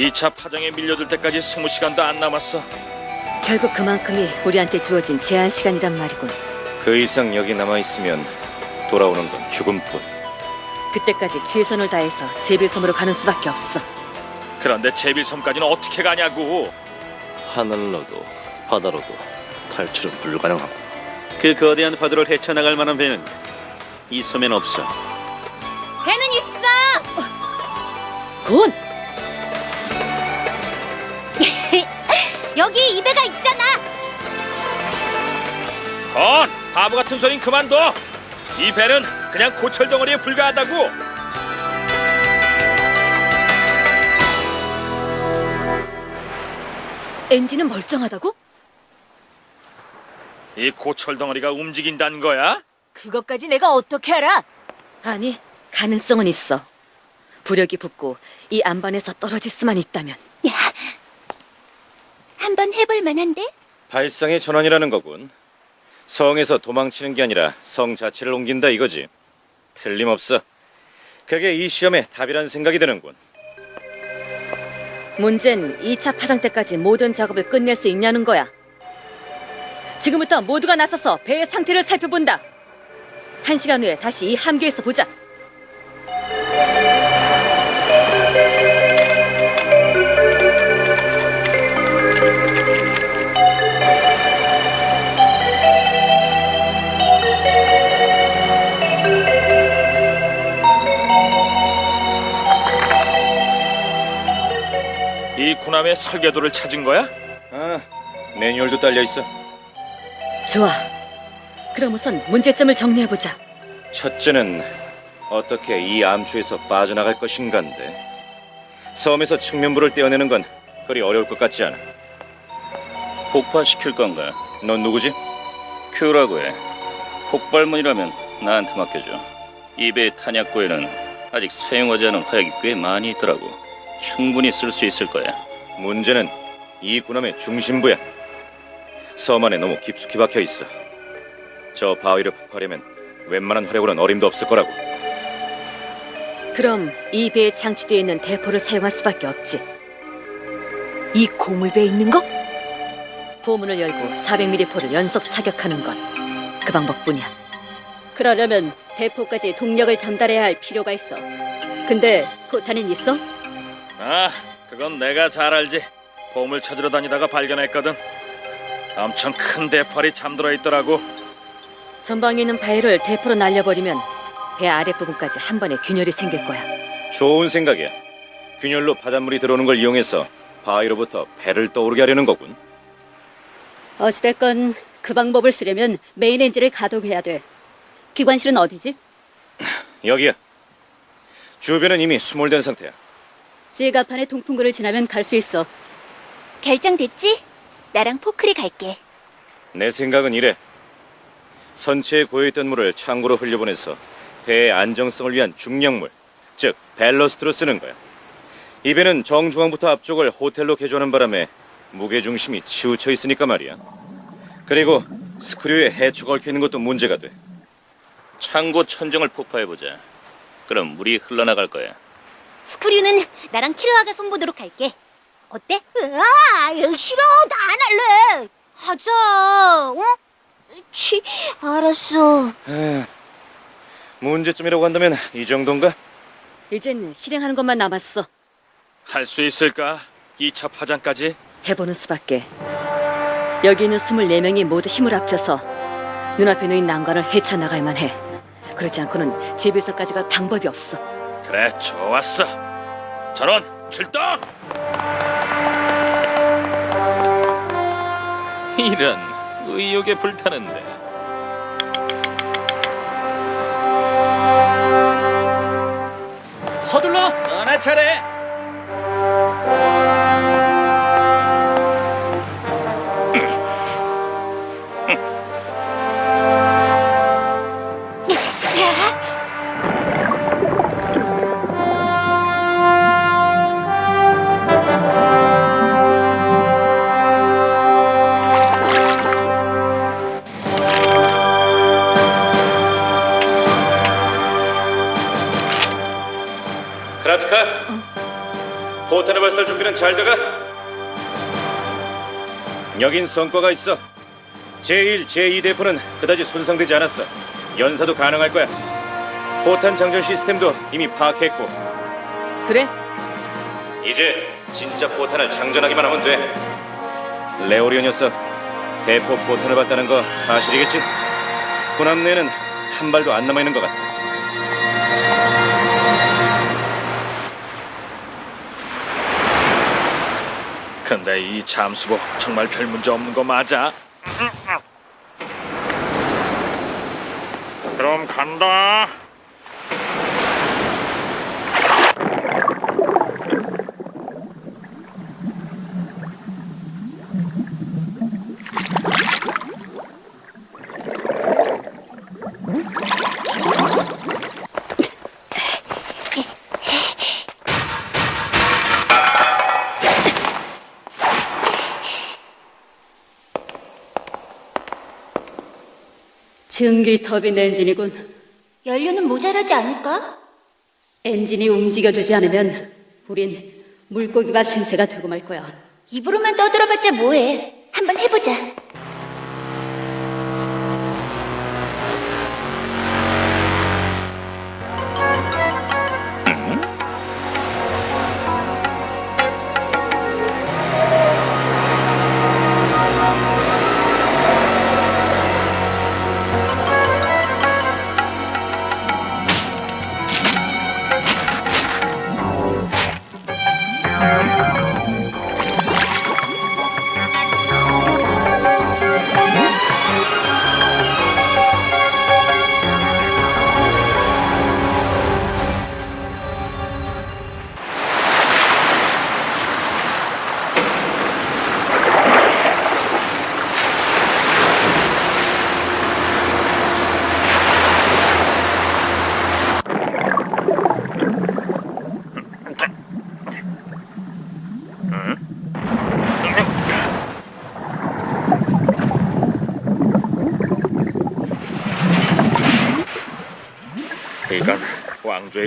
2차 파장에 밀려들 때까지 20시간도 안 남았어. 결국 그만큼이 우리한테 주어진 제한 시간이란 말이군. 그 이상 여기 남아 있으면 돌아오는 건 죽음뿐. 그때까지 최선을 다해서 제빌섬으로 가는 수밖에 없어. 그런데 제빌섬까지는 어떻게 가냐고. 하늘로도 바다로도 탈출은 불가능하고. 그 거대한 파도를 헤쳐나갈 만한 배는 이 섬엔 없어. 배는 있어. 곤! 여기 이 배가 있잖아. 건 바보 같은 소린 그만둬. 이 배는 그냥 고철 덩어리에 불과하다고. 엔진은 멀쩡하다고? 이 고철 덩어리가 움직인다는 거야? 그것까지 내가 어떻게 알아? 아니, 가능성은 있어. 부력이 붙고 이 안반에서 떨어질 수만 있다면. 한번 해볼 만한데? 발상의 전환이라는 거군. 성에서 도망치는 게 아니라 성 자체를 옮긴다 이거지. 틀림없어. 그게 이 시험의 답이란 생각이 드는군. 문제는 2차 파장 때까지 모든 작업을 끝낼 수 있냐는 거야. 지금부터 모두가 나서서 배의 상태를 살펴본다. 한 시간 후에 다시 이 함교에서 보자. 이 군함의 설계도를 찾은 거야? 아, 매뉴얼도 딸려 있어. 좋아. 그럼 우선 문제점을 정리해보자. 첫째는 어떻게 이 암초에서 빠져나갈 것인가인데 섬에서 측면부를 떼어내는 건 그리 어려울 것 같지 않아. 폭파시킬 건가? 넌 누구지? 큐라고 해. 폭발문이라면 나한테 맡겨줘. 이 배의 탄약고에는 아직 사용하지 않은 화약이 꽤 많이 있더라고. 충분히 쓸 수 있을 거야. 문제는 이 군함의 중심부야. 섬 안에 너무 깊숙이 박혀 있어. 저 바위를 폭파하려면 웬만한 화력으로는 어림도 없을 거라고. 그럼 이 배에 장치되어 있는 대포를 사용할 수밖에 없지. 이 고물배에 있는 거? 보문을 열고 400mm 포를 연속 사격하는 것. 그 방법뿐이야. 그러려면 대포까지 동력을 전달해야 할 필요가 있어. 근데 포탄은 있어? 아, 그건 내가 잘 알지. 보물 찾으러 다니다가 발견했거든. 엄청 큰 대팔이 잠들어 있더라고. 전방에 있는 바위를 대포로 날려버리면 배 아랫부분까지 한 번에 균열이 생길 거야. 좋은 생각이야. 균열로 바닷물이 들어오는 걸 이용해서 바위로부터 배를 떠오르게 하려는 거군. 어찌됐건 그 방법을 쓰려면 메인 엔진을 가동해야 돼. 기관실은 어디지? 여기야. 주변은 이미 수몰된 상태야. 지가판의 동풍구를 지나면 갈 수 있어. 결정됐지? 나랑 포크리 갈게. 내 생각은 이래. 선체에 고여있던 물을 창고로 흘려보내서 배의 안정성을 위한 중량물, 즉 밸러스트로 쓰는 거야. 이 배는 정중앙부터 앞쪽을 호텔로 개조하는 바람에 무게 중심이 치우쳐 있으니까 말이야. 그리고 스크류에 해초가 얽혀 있는 것도 문제가 돼. 창고 천정을 폭파해보자. 그럼 물이 흘러나갈 거야. 스크류는 나랑 키르아가 손보도록 할게. 어때? 으아, 싫어. 나 안 할래. 하자. 어? 치, 알았어. 에휴, 문제점이라고 한다면 이 정도인가? 이젠 실행하는 것만 남았어. 할 수 있을까? 2차 파장까지? 해보는 수밖에. 여기 있는 24명이 모두 힘을 합쳐서 눈앞에 놓인 난관을 헤쳐나갈만 해. 그렇지 않고는 제빌서까지 갈 방법이 없어. 그래, 좋았어. 전원 출동! 이런 의욕에 불타는데. 서둘러! 너네 차례! 포탄의 발사 준비는 잘 돼가? 여긴 성과가 있어. 제1, 제2 대포는 그다지 손상되지 않았어. 연사도 가능할 거야. 포탄 장전 시스템도 이미 파악했고 그래? 이제 진짜 포탄을 장전하기만 하면 돼. 레오리오 녀석, 대포 포탄을 봤다는 거 사실이겠지? 군함 내에는 한 발도 안 남아 있는 것 같아. 근데 이 잠수복 정말 별 문제 없는 거 맞아? 그럼 간다. 증기 터빈 엔진이군. 연료는 모자라지 않을까? 엔진이 움직여주지 않으면 우린 물고기가 신세가 되고 말 거야. 입으로만 떠들어봤자 뭐해. 한번 해보자.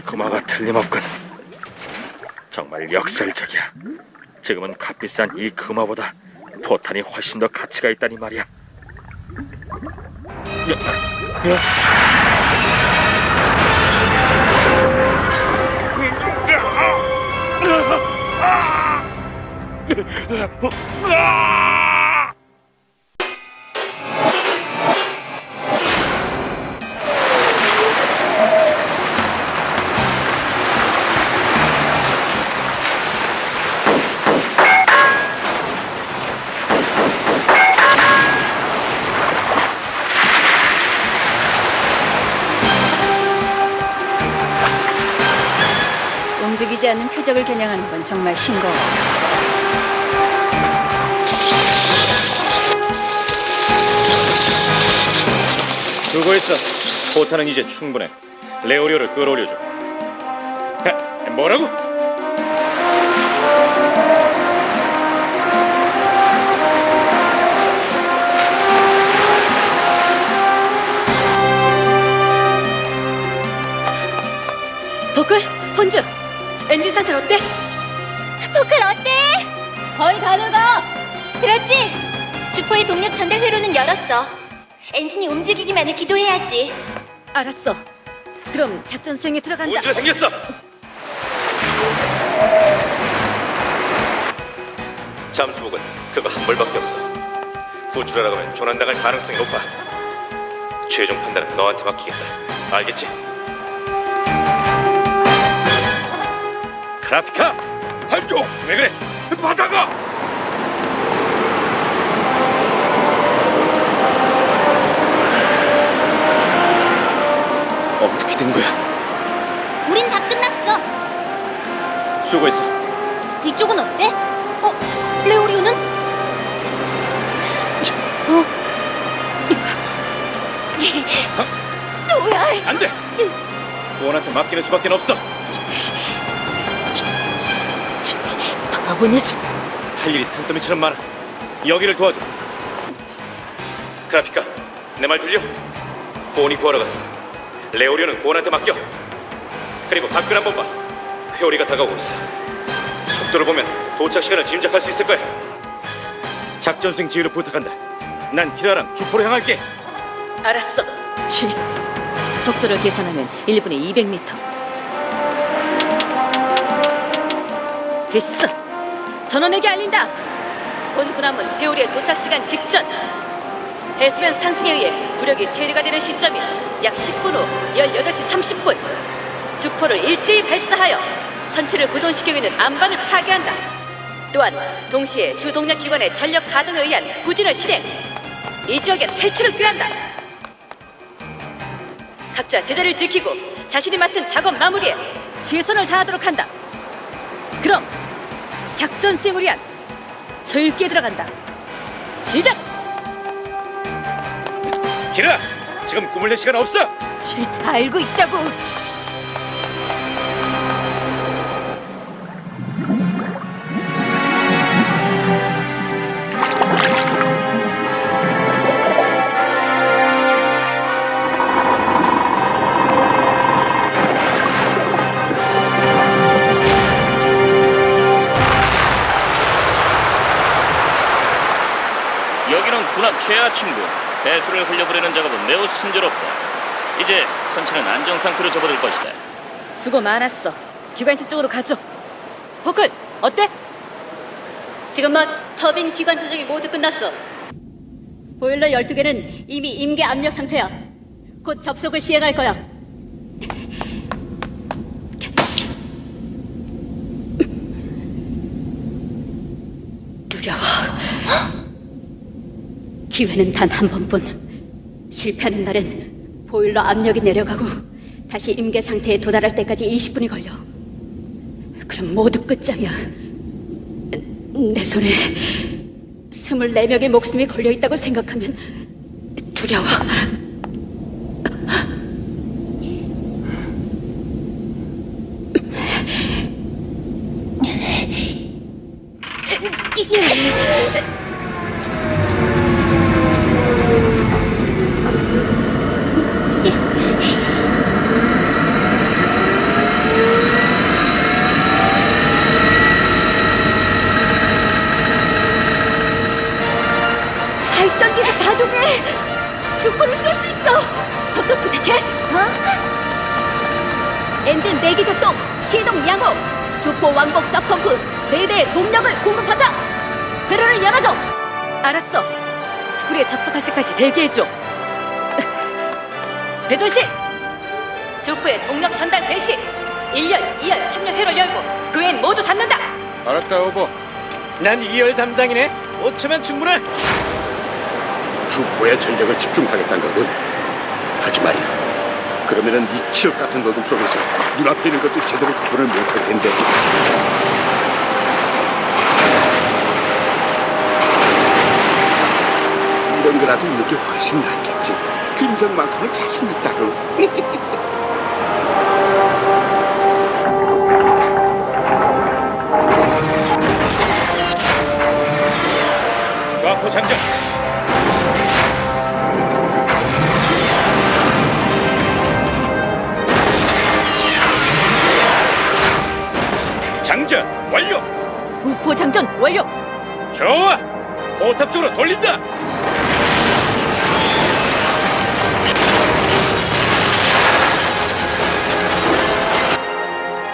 금화가 틀림없군. 정말 역설적이야. 지금은 값비싼 이 금화보다 포탄이 훨씬 더 가치가 있다니 말이야. 야, 야. 움직이지 않는 표적을 겨냥하는 건 정말 싱거워. 수고했어. 포탄은 이제 충분해. 레오리오를 끌어올려줘. 하, 뭐라고? 버클, 본즈, 엔진 상태 어때? 포클 어때? 거의 다 돼가. 들었지? 주포의 동력 전달 회로는 열었어. 엔진이 움직이기만을 기도해야지. 알았어. 그럼 작전 수행에 들어간다. 문제 생겼어. 잠수복은 그거 한 벌밖에 없어. 구출하라고 하면 조난당할 가능성이 높아. 최종 판단은 너한테 맡기겠다. 알겠지? 크라피카! 한조! 왜 그래? 바다가! 어떻게 된 거야? 우린 다 끝났어. 수고했어. 이쪽은 어때? 어? 레오리오는? 어? 뭐야? 안 돼! 구원한테 맡기는 수밖에 없어. 바보 녀석. 할 일이 산더미처럼 많아. 여기를 도와줘. 크라피카, 내 말 들려? 고온이 구하러 갔어. 레오리오는 고온한테 맡겨. 그리고 밖을 한번 봐. 회오리가 다가오고 있어. 속도를 보면 도착 시간을 짐작할 수 있을 거야. 작전 수행 지휘를 부탁한다. 난 키라랑 주포로 향할게. 알았어. 치. 속도를 계산하면 1분에 200m. 됐어. 전원에게 알린다. 본군함은 회오리의 도착 시간 직전. 해수면 상승에 의해 부력이 최대가 되는 시점이 약 10분 후 18시 30분. 주포를 일제히 발사하여 선체를 고정시키고 있는 안반을 파괴한다. 또한 동시에 주동력 기관의 전력 가동에 의한 부진을 실행. 이 지역의 탈출을 꾀한다. 각자 제자를 지키고 자신이 맡은 작업 마무리에 최선을 다하도록 한다. 그럼 작전 수행을 위한 절기에 들어간다. 시작! 키라, 지금 낼 시간 없어. 치, 알고 있다고. 배수를 흘려보내는 작업은 매우 순조롭다. 이제 선체는 안정 상태로 접어들 것이다. 수고 많았어. 기관실 쪽으로 가죠. 버클, 어때? 지금 막 터빈 기관 조정이 모두 끝났어. 보일러 12개는 이미 임계 압력 상태야. 곧 접속을 시행할 거야. 두려워. 기회는 단 한 번뿐. 실패하는 날엔 보일러 압력이 내려가고 다시 임계 상태에 도달할 때까지 20분이 걸려. 그럼 모두 끝장이야. 내 손에 스물네 명의 목숨이 걸려 있다고 생각하면 두려워. 주포 왕복 샤펌프 네 대의 동력을 공급한다. 회로를 열어줘. 알았어. 스프리에 접속할 때까지 대기해줘. 배전실! 주포의 동력 전달 개시! 1열, 2열, 3열 회로 열고 그 외엔 모두 닫는다! 알았다, 오버. 난 2열 담당이네. 5초면 충분해. 주포의 전력을 집중하겠다는 거군. 하지만 그러면은 이 치역 같은 어둠 속에서 눈앞에 있는 것도 제대로 구분을 못할 텐데. 이런 거라도 있는 게 훨씬 낫겠지. 근성만큼은 자신 있다고. 좌포 장전. 장전 완료. 우포 장전 완료! 좋아. 포탑 쪽으로 돌린다.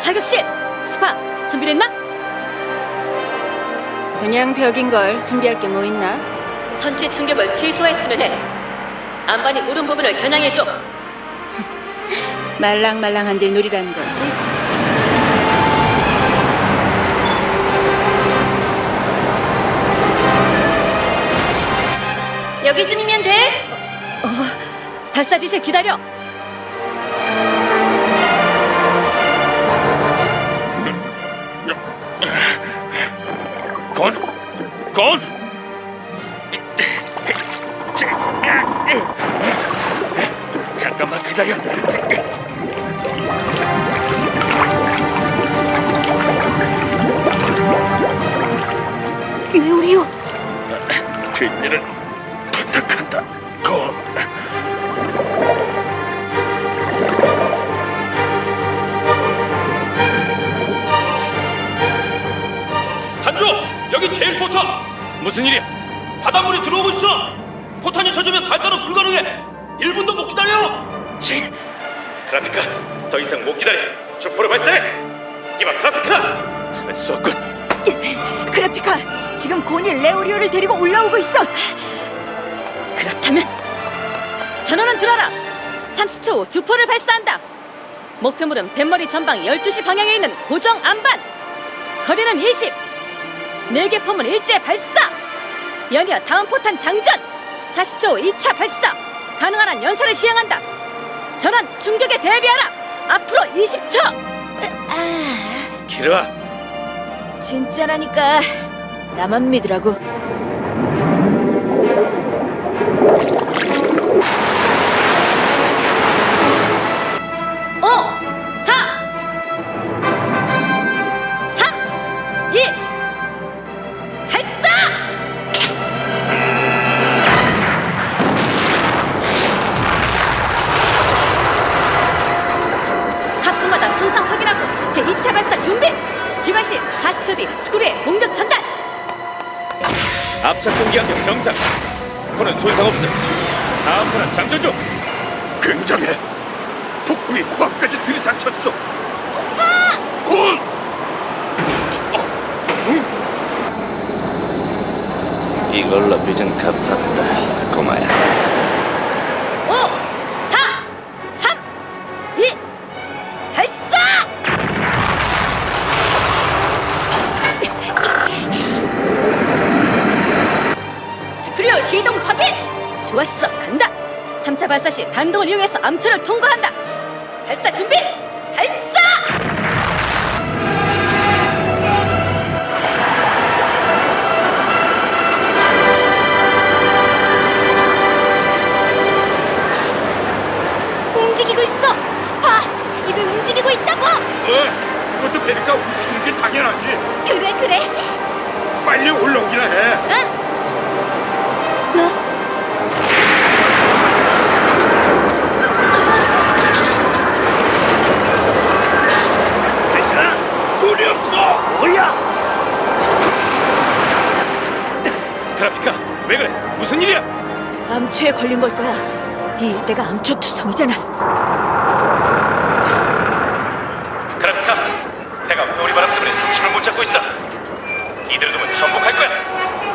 사격실! 스파! 준비됐나? 그냥 벽인 걸 준비할 게 뭐 있나? 선체 충격을 최소화했으면 해. 안반이 오른 부분을 겨냥해줘. 말랑말랑한 데 놀이라는 거지? 여기쯤이면 돼. 발사 지시 기다려. 건, 건. 잠깐만 기다려. 의우리요! 뒷일을 기다려 주포를 발사해 이봐 크라피카 하면 쏘군 그래피카, 지금 곤이 레오리오를 데리고 올라오고 있어. 그렇다면 전원은 들어라. 30초 후 주포를 발사한다. 목표물은 뱃머리 전방 12시 방향에 있는 고정 안반. 거리는 20. 4개 포문 일제 발사. 연이어 다음 포탄 장전. 40초 후 2차 발사. 가능한 한 연사를 시행한다. 전원 충격에 대비하라. 앞으로 20초. 기르아 진짜라니까 나만 믿으라고. 반동을 이용해서 암초를 통과한다! 이 일대가 암초 투성이잖아. 크라피카 내가 회오리 바람 때문에 중심을 못 잡고 있어. 이대로 두면 전복할 거야.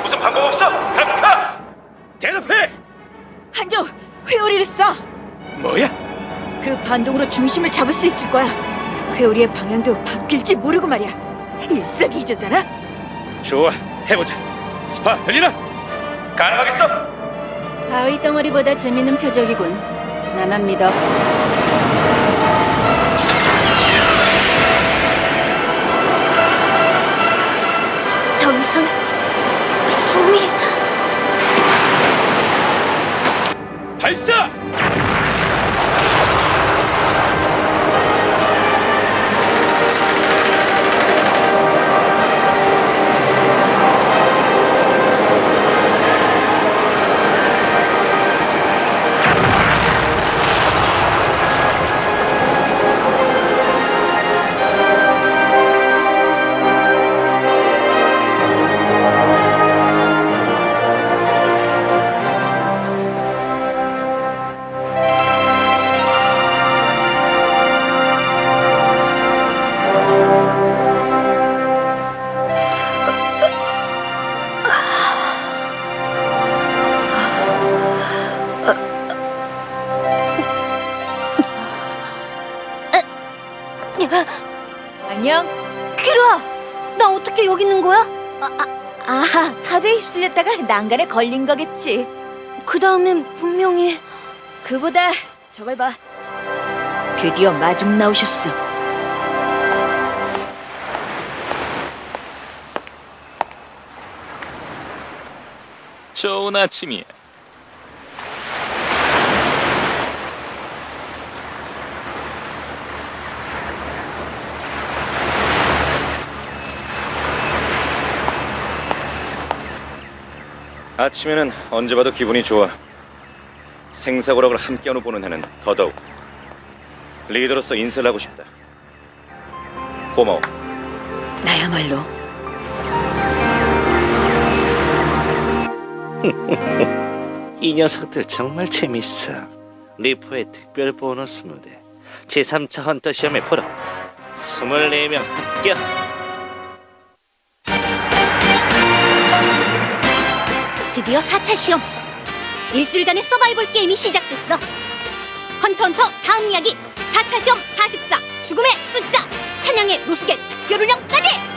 무슨 방법 없어. 크라피카 대답해. 한조, 회오리를 써. 뭐야? 그 반동으로 중심을 잡을 수 있을 거야. 회오리의 방향도 바뀔지 모르고 말이야. 일석이조잖아. 좋아. 해보자. 스파 들리나. 가능하겠어 바위 덩어리보다 재밌는 표적이군. 나만 믿어. 안녕. 키루아, 나 어떻게 여기 있는 거야? 아, 아, 아 파도에 휩쓸렸다가 난간에 걸린 거겠지. 그 다음엔 분명히 그보다 저걸 봐. 드디어 마중 나오셨어. 좋은 아침이야. 아침에는 언제 봐도 기분이 좋아. 생사고락을 함께하는 보는 해는 더더욱 리더로서 인사를 하고 싶다. 고마워. 나야말로. 이 녀석들 정말 재밌어. 리포의 특별 보너스 무대 제3차 헌터 시험에 보러. 24명 합격. 드디어 4차 시험. 일주일간의 서바이벌 게임이 시작됐어. 헌터 헌터 다음 이야기. 4차 시험 44 죽음의 숫자. 사냥의 노숙의 훈련까지